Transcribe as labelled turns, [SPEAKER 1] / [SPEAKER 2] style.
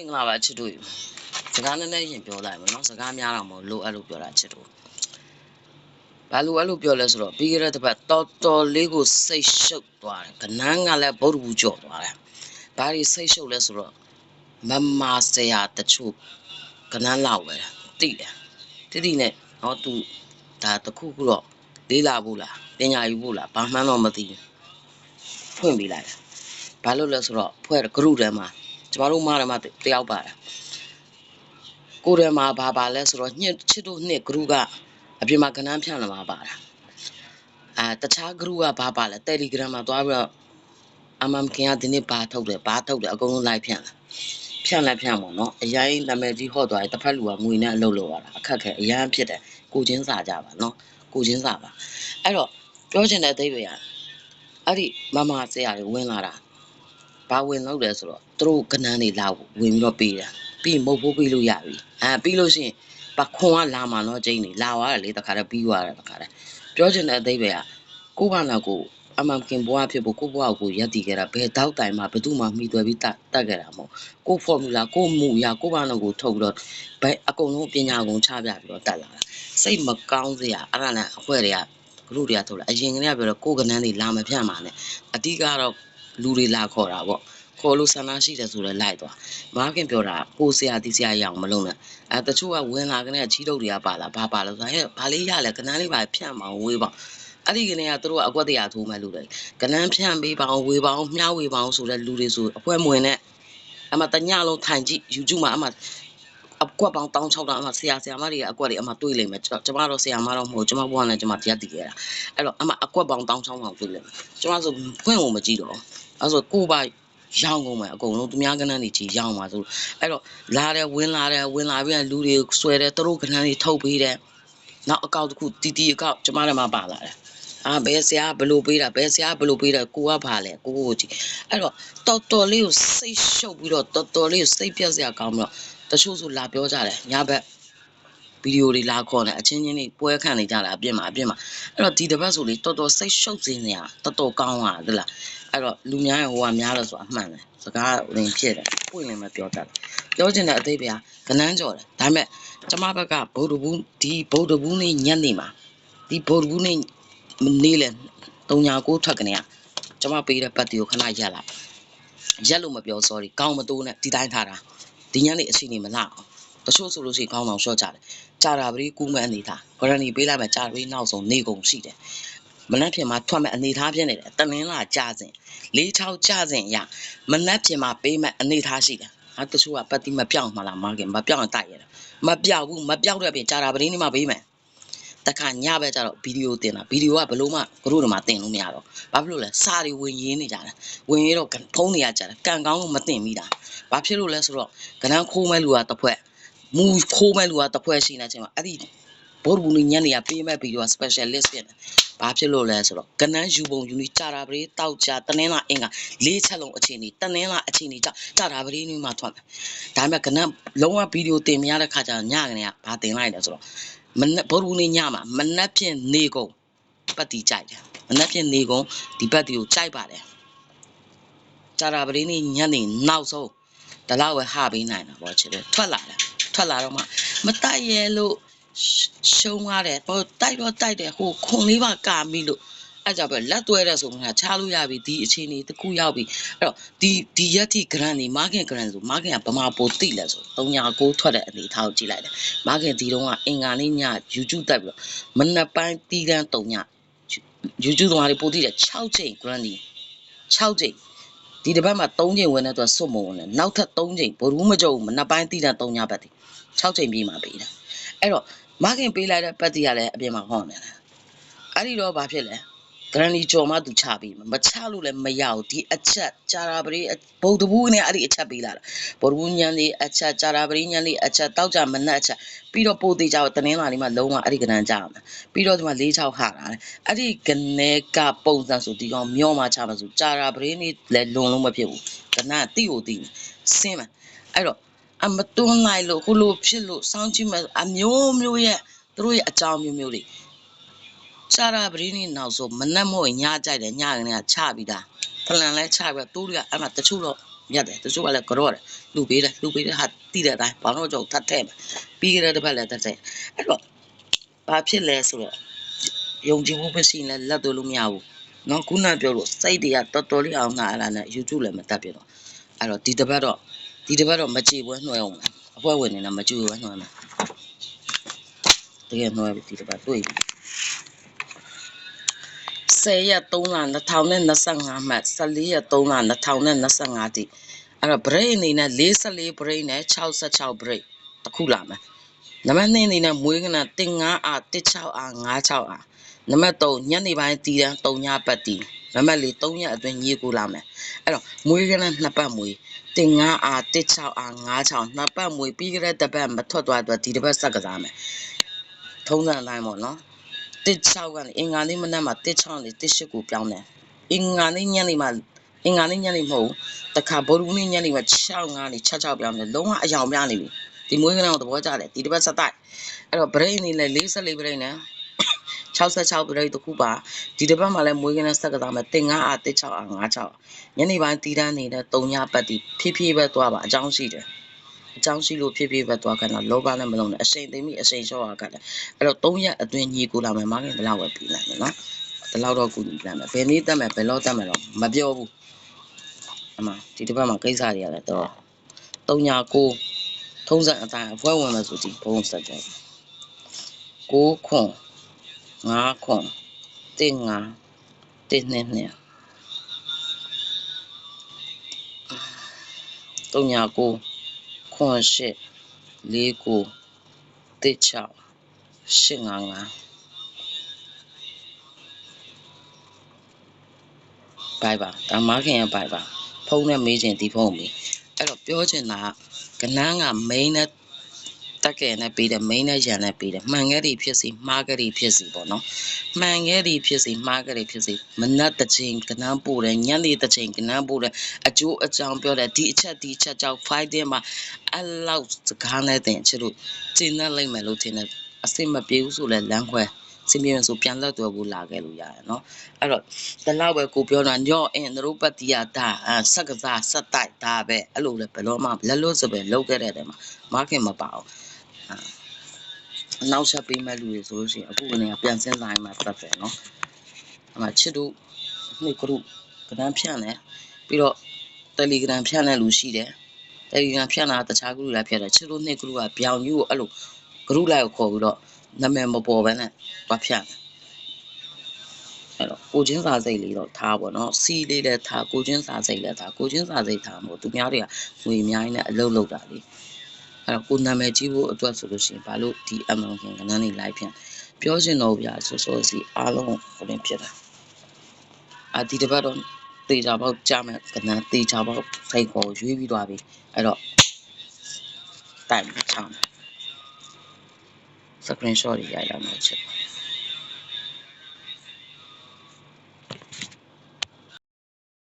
[SPEAKER 1] င်္ဂလာပါချစ်တို့စကားနည်းနည်းရင်ပြောလိုက်မယ်နော်စကားများတော့မဟုတ်လို့အဲ့လိုပြောတာချစ်တို့ဘာလို့အဲ့လိုပြောလဲဆိုတော့ပြီးခဲ့တဲ့တစ်ပတ်တော်တော်လေးကိုစိတ်ရှုပ်သွားတယ်ကနန်းကလည်းဗုဒ္ဓဘူးကြော့သွားတယ်ဘာတွေစိတ်ရှုပ်လဲဆိုတော့မမဆရာတချို့ကနန်းလောက်ပဲတိတယ်တိတိနဲ့ဟောသူဒါတခုခုတော့လေးလာဖို့လားပညာယူဖို့လားဘာမှန်းတော့မသိဘူးဖွင့်ပေးလိုက်တယ်ဘာလို့လဲဆိုတော့ဖွဲ့ဂရုထဲမှာ ကျမတို့မရမတယောက်ပါတယ်ကိုယ်ထဲမှာဘာပါလဲဆိုတော့ညစ်ချစ်တို့နှစ်ဂရုကအပြင်မှာကဏန်းဖြန့်လာမှာပါတာအာတခြားဂရုကဘာပါလဲ Telegram မှာသွားပြီးတော့အမမ်ခင်ကဒီနေ့ဘာထုတ်တယ်ဘာထုတ်တယ်အကုန်လုံးလိုက်ဖြန့်လာဖြန့်လိုက်ဖြန့်ပါတော့အရင်နာမည်ကြီးဟော့သွားတယ်တစ်ဖက်လူကငွေနဲ့အလုပ်လုပ်ရတာအခက်ခဲအရင်ဖြစ်တယ်ကိုချင်းစာကြပါနော်ကိုချင်းစာပါအဲ့တော့ပြောချင်တဲ့အသေးပဲရအဲ့ဒီမမဆရာတွေဝင်လာတာ ဘာဝင်လို့လဲဆိုတော့သူတို့ကဏန်းတွေလာဝင်ပြီးတော့ပေးတယ်ပြီးမဟုတ်ဖို့ပေးလို့ရပြီအဲပြီးလို့ရှိရင်ပခွန်ကလာမှာနော်ကျင်းနေလာသွားတယ်လေတခါတည်းပြီးသွားတယ်တခါတည်းပြောချင်တဲ့အသေးပဲကကိုဘာနာကိုအမှန်ခင်ဘွားဖြစ်ဖို့ကိုဘွားကိုရက်တည်ခဲ့တာဘယ်တောက်တိုင်မှဘယ်သူမှမိသွဲပြီးတတ်တတ်ခဲ့တာမဟုတ်ကိုဖော်မူလာကိုမူရကိုဘာနာကိုထုတ်ပြီးတော့ဘယ်အကုန်လုံးပညာကုန်ချပြပြီးတော့တတ်လာတာစိတ်မကောင်းစရာအဲ့ဒါနဲ့အခွဲတွေကဂရုတွေကထုတ်လာအရင်ကတည်းကပြောတော့ကိုကနန်းတွေလာမဖြန့်ပါနဲ့အတိကတော့ လူတွေလာခေါ်တာပေါ့ခေါ်လို့ဆန္ဒရှိတယ်ဆိုတော့လိုက်သွားမားခင်ပြောတာကိုဆရာတီဆရာရအောင်မလုပ်နဲ့အဲတချို့ကဝင်လာကနေချီးတုပ်တွေကပါလာဘာပါလို့ဆိုဟဲ့ဘာလေးရလဲကနန်းလေးပါဖြန့်ပါဝေးပါအဲ့ဒီကနေကသူတို့ကအကွက်တရားထိုးမဲ့လူတွေကနန်းဖြန့်ပေးပါအောင်ဝေးပါအောင်မြှဝေပါအောင်ဆိုတဲ့လူတွေဆိုအဖွဲမဝင်နဲ့အမတညလုံးထိုင်ကြည့် YouTube မှာအမ အကွက်ပေါင်း16တောင်အမဆရာဆရာမတွေကအကွက်တွေအမတွေးလိမ့်မယ်ကျွန်တော်တော့ဆရာမတော့မဟုတ်ကျွန်မဘွားနဲ့ကျွန်မတရားတည်ခဲ့တာအဲ့တော့အမအကွက်ပေါင်း16တောင်တွေးလိမ့်မယ်ကျွန်မဆိုဖွင့်ဖို့မကြည့်တော့အဲ့ဆိုကိုပါရောင်းကုန်မယ်အကုန်လုံးသူများကဏ္ဍတွေကြီးရောင်းပါဆိုအဲ့တော့လာတယ်ဝင်လာတယ်ဝင်လာပြီးလူတွေဆွဲတယ်သူတို့ကဏ္ဍတွေထုတ်ပေးတယ်နောက်အကောက်တစ်ခုတီတီအကောက်ကျွန်မလည်းမပါလာတယ်အာဘယ်ဆရာဘလို့ပေးတာဘယ်ဆရာဘလို့ပေးတာကိုကဘာလဲကိုကိုကြည့်အဲ့တော့တော်တော်လေးကိုစိတ်ရှုပ်ပြီးတော့တော်တော်လေးကိုစိတ်ပြက်စရာကောင်းပြီးတော့ တချို့ဆိုလာပြောကြတယ်ညဘက်ဗီဒီယိုတွေလာခေါ်နေအချင်းချင်းတွေပွဲခံနေကြတာအပြစ်မှာအပြစ်မှာအဲ့တော့ဒီတစ်ပတ်ဆိုလေတော်တော်စိတ်ရှုပ်စင်းနေရတော်တော်ကောင်းတာသလားအဲ့တော့လူများရဲ့ဟိုကများလို့ဆိုတာအမှန်တယ်စကားဝင်ဖြစ်တယ်ပွင့်လည်းမပြောတတ်ပြောချင်တဲ့အသေးပဲကနန်းကြော်တယ်ဒါပေမဲ့ကျမဘက်ကဗုဒ္ဓဘူးဒီဗုဒ္ဓဘူးနေ့ညနေမှာဒီဗုဒ္ဓဘူးနေ့နေ့လေ39ထွက်ကနေကကျမပေးတဲ့ပတ်တီကိုခဏရက်လိုက်ရက်လို့မပြော sorry ကောင်းမတိုးနဲ့ဒီတိုင်းထားတာ ဒီညနေအချိန်နေမလာအောင်တချို့ဆိုလို့ရှိရင်ခေါင်းဆောင်ရှော့ကြတယ်ကြာတာပရိကူးမဲ့အနေထားဂရဏီပေးလိုက်မှကြာပရိနောက်ဆုံးနေကုန်ရှိတယ်မနှက်ပြင်မှာထွက်မဲ့အနေထားဖြစ်နေတယ်တနင်္လာကြာစဉ်၄6ကြာစဉ်ရမနှက်ပြင်မှာပေးမဲ့အနေထားရှိတယ်ဟာတချို့ကပတ်တိမပြောင်းမှလားမခင်မပြောင်းရင်တိုက်ရတာမပြောက်ဘူးမပြောက်တဲ့ပြင်ကြာတာပရိနေမှာပေးမယ် တခါညဘက်ကျတော့ဗီဒီယိုတင်တာဗီဒီယိုကဘလို့မှကတို့တို့မှတင်လို့မရတော့ဘာဖြစ်လို့လဲစာတွေဝင်ရင်းနေကြတယ်ဝင်ရတော့ဖုန်းတွေကကြတယ်ကန်ကောင်းလို့မတင်မိတာဘာဖြစ်လို့လဲဆိုတော့ကနန်းခိုးမဲ့လူကတစ်ဖွဲ့မူခိုးမဲ့လူကတစ်ဖွဲ့ရှိနေချင်းမှာအဲ့ဒီဘောဘူးညညနေကပေးမဲ့ဗီဒီယိုက specialist ဖြစ်တယ်ဘာဖြစ်လို့လဲဆိုတော့ကနန်းယူပုံယူနီကြာတာပရိတောက်ကြတနင်္လာအင်္ဂါလေးချက်လုံးအချိန်ကြီးတနင်္လာအချိန်ကြီးကြာကြာတာပရိနွေးမှထွက်မယ်ဒါပေမဲ့ကနန်းလုံးဝဗီဒီယိုတင်မရတဲ့ခါကျညကနေကဘာတင်လိုက်လဲဆိုတော့ မနက်ဘောဘူးနေ့ညမှာမနက်ဖြန်နေကုန်ပတ်တီကြိုက်တယ်မနက်ဖြန်နေကုန်ဒီပတ်တီကိုကြိုက်ပါတယ်ကြာတာပရိနေ့ညနေနောက်ဆုံးတလောက်ပဲဟပေးနိုင်တာပေါ့ချစ်တယ်ထွက်လာတယ်ထွက်လာတော့မှမတိုက်ရဲလို့ရှုံးရတယ်ဟိုတိုက်တော့တိုက်တယ်ဟိုခွန်လေးပါကာမိလို့ အဲ့ကြောင့်ပဲလက်သွဲတဲ့ဆိုမှချားလို့ရပြီဒီအခြေအနေတစ်ခုရောက်ပြီအဲ့တော့ဒီဒီရက်တိ grant နေ market grant ဆို market ကဗမာပိုတိလဲဆို396ထွက်တဲ့အနေထားကိုကြည့်လိုက်တယ် market ဒီတော့ကအင်္ဂါနေ့ည YouTube တက်ပြီးတော့မနက်ပိုင်းတီးကန်း3ည YouTube သွားတွေပိုတိတယ်6ချိန် grant နေ6ချိန်ဒီတစ်ပတ်မှာ3ချိန်ဝင်တဲ့အတွက်စွတ်မဝင်တယ်နောက်ထပ်3ချိန်ဘရူးမကြုံမနက်ပိုင်းတီးကန်း3ညပတ်တီ6ချိန်ပြေးမှပေးတယ်အဲ့တော့ market ပေးလိုက်တဲ့ပတ်တီကလည်းအပြင်မှာဟောနေတယ်အဲ့ဒီတော့ဘာဖြစ်လဲ ဂရန်ဒီကြော်မှသူချပြီးမချလို့လည်းမရဘူးဒီအချက်ကြာရာပရိဗုဒ္ဓဘူးနဲ့အဲ့ဒီအချက်ပေးလာတာဗုဒ္ဓဘူးညံလေးအချက်ကြာရာပရိညံလေးအချက်တောက်ကြမနှက်အချက်ပြီးတော့ပိုသေးကြတော့တနင်္လာနေ့မှလုံးဝအဲ့ဒီကဏ္ဍကြအောင်ပြီးတော့ဒီမှာ၄6ဟာတာအဲ့ဒီကနေကပုံစံဆိုဒီကောင်မျောမှချမှာဆိုကြာရာပရိနေလည်းလွန်လုံးမဖြစ်ဘူးကဏ္ဍတိကိုတိစင်းမှာအဲ့တော့အမတွန်းလိုက်လို့ခုလိုဖြစ်လို့စောင်းကြည့်မဲ့အမျိုးမျိုးရဲ့သူတို့ရဲ့အကြောင်းမျိုးမျိုးတွေ ရှာရာပရင်းနေနောက်ဆိုမနှက်မို့ညကြိုက်တယ်ညကနေကချပြီးသားဖလန်လဲချပြီးတော့တိုးတွေကအဲ့မှာတချို့တော့မြတ်တယ်တချို့ကလည်းကြော့တယ်လူပေးတယ်လူပေးတဲ့ဟာတိတဲ့အတိုင်းဘာလို့ကြောက်ထပ်ထဲမှာပြီးကြတဲ့တစ်ဖက်လည်းတက်တယ်အဲ့တော့ဘာဖြစ်လဲဆိုတော့ယုံကြည်မှုမရှိရင်လည်းလက်သွလို့မရဘူးနော်ခုနပြောလို့စိတ်တွေကတော်တော်လေးအောင်ငါအဲ့ဒါနဲ့ YouTube လည်းမတက်ပြတော့အဲ့တော့ဒီတစ်ပတ်တော့ဒီတစ်ပတ်တော့မကြည့်ပွဲနှွှဲအောင်မယ်အပွဲဝင်နေတာမကြည့်ပွဲနှွှဲမယ်တကယ်နှွှဲပြီဒီတစ်ပတ်တွေ့ပြီ 10ရက်3လ2025မှတ်14ရက်3လ2025တိအဲ့တော့ break အနေနဲ့44 break နဲ့66 break တစ်ခုလာမယ်နံပါတ်2အနေနဲ့မွေးကန15အား16အား56အားနံပါတ်3ညနေပိုင်းတီးတန်း3ညပတ်တီးနံပါတ်4 3ရက်အတွင်းညီကိုလာမယ်အဲ့တော့မွေးကနနှစ်ပတ်မွေးတင်9အား16အား56နှစ်ပတ်မွေးပြီးကြတဲ့တစ်ပတ်မထွက်သွားတော့ဒီတစ်ပတ်ဆက်ကစားမယ်ထုံးစံအတိုင်းပေါ့နော် 16ကနေအင်္ဂါနေ့မနက်မှာ16ကနေ18ကိုပြောင်းတယ်အင်္ဂါနေ့ညနေမှာအင်္ဂါနေ့ညနေမဟုတ်ဘူးတခါဗုဒ္ဓဟူးနေ့ညနေမှာ6ကနေ66ပြောင်းတယ်လုံးဝအယောင်ပြနေပြီဒီမွေးကနကိုသဘောကျတယ်ဒီတစ်ပတ်ဆက်တိုက်အဲ့တော့ brain အနေနဲ့44 brain နဲ့66 brain တခုပါဒီတစ်ပတ်မှာလည်းမွေးကနဆက်ကစားမယ်တင်9အား16အား56ညနေပိုင်းတီးတန်းနေတဲ့3ညပတ်တီဖြည်းဖြည်းပဲသွားပါအကြောင်းရှိတယ် အကြောင်းရှိလို့ဖြည်းဖြည်းပဲသွားခိုင်းတော့လောဘနဲ့မလုံးနဲ့အရှိန်သိမ့်ပြီးအရှိန်လျှော့ရခက်တယ်အဲ့တော့3ရက်အတွင်းညီကိုလာမယ်မားခင်ဘယ်လောက်ပဲပြီးလိုက်မယ်နော်ဒီလောက်တော့ကူညီလိုက်မယ်ဘယ်နည်းတက်မယ်ဘယ်လောက်တက်မယ်တော့မပြောဘူးအမဒီတစ်ပတ်မှာကိစ္စတွေရတယ်တော့3ည9ထုံးစံအတိုင်းအဖွဲဝင်မယ်ဆိုကြည့်ဘုံဆက်တယ်9ခွန်9ခွန်တင်9တင်2 2 3ည9ခွန်8 4 9တစ်6 8 5 5ဘိုင်ပါဒါမခင်ရဲ့ဘိုင်ပါဖုန်းနဲ့မေးချင်ဒီဖုန်းကိုမေးအဲ့တော့ပြောချင်တာကကနန်းက main နဲ့ တက်ကဲနဲ့ပေးတယ် main နဲ့ရန်နဲ့ပေးတယ်မှန်ခဲ့သည်ဖြစ်စီမှားခဲ့သည်ဖြစ်စီပေါ့နော်မှန်ခဲ့သည်ဖြစ်စီမှားခဲ့သည်ဖြစ်စီမနက်တစ်ချိန်ကနန်းပို့တယ်ညနေတစ်ချိန်ကနန်းပို့တယ်အကျိုးအကြောင်းပြောတယ်ဒီအချက်ဒီအချက်ကြောင့် fighting မှာအဲ့လောက်စကားနဲ့တင်ချစ်လို့ကျင်းတတ်လိုက်မယ်လို့ထင်တယ်အစိမပြေဘူးဆိုလဲလမ်းခွဲစင်ပြေဆိုပြန်လက်သွဲဖို့လာခဲ့လို့ရတယ်နော်အဲ့တော့ဒီလောက်ပဲကိုပြောတာညော့အင်းတို့ပတ်တီယာဒါဆက်ကစားဆက်တိုက်ဒါပဲအဲ့လိုလဲဘယ်တော့မှလက်လွတ်စပဲလောက်ခဲ့တဲ့တဲမှာမခင်မပါဘူး အနောက်ဆက်ပေးမဲ့လူတွေဆိုလို့ရှိရင်အခုကနေပြန်စင်းလာရင်မှတတ်တယ်နော်အမှချစ်တို့နှစ်ကရုကနန်းဖြန့်တယ်ပြီးတော့တယ်လီဂရမ်ဖြန့်တဲ့လူရှိတယ်တယ်လီဂရမ်ဖြန့်တာတခြားကရုလည်းဖြန့်တယ်ချစ်တို့နှစ်ကရုကပြောင်ယူကိုအဲ့လိုကရုလိုက်ကိုခေါ်ပြီးတော့နာမည်မပေါ်ဘဲနဲ့တွားဖြန့်တယ်အဲ့တော့ကိုချင်းစာစိတ်လေးတော့ထားပါတော့စီးလေးလည်းထားကိုချင်းစာစိတ်လည်းထားကိုချင်းစာစိတ်ထားမို့သူများတွေကငွေအများကြီးနဲ့အလုပ်လုပ်တာလေ အဲ့တော့ကိုနာမည်ကြီးဖို့အတွက်ဆိုလို့ရှိရင်ဘာလို့ဒီအမောင်ခင်ကနန်းလေးလိုက်ဖြန့်ပြောချင်တော့ဗျာဆိုဆိုစီအားလုံးဟိုတင်ဖြစ်တာအာဒီတစ်ပတ်တော့တေချာပေါက်ကြမယ်ကနန်းတေချာပေါက်စိတ်ခေါ်ရွေးပြီးသွားပြီအဲ့တော့တိုင်ချောင်း screenshot တွေရိုက်လာမှချက်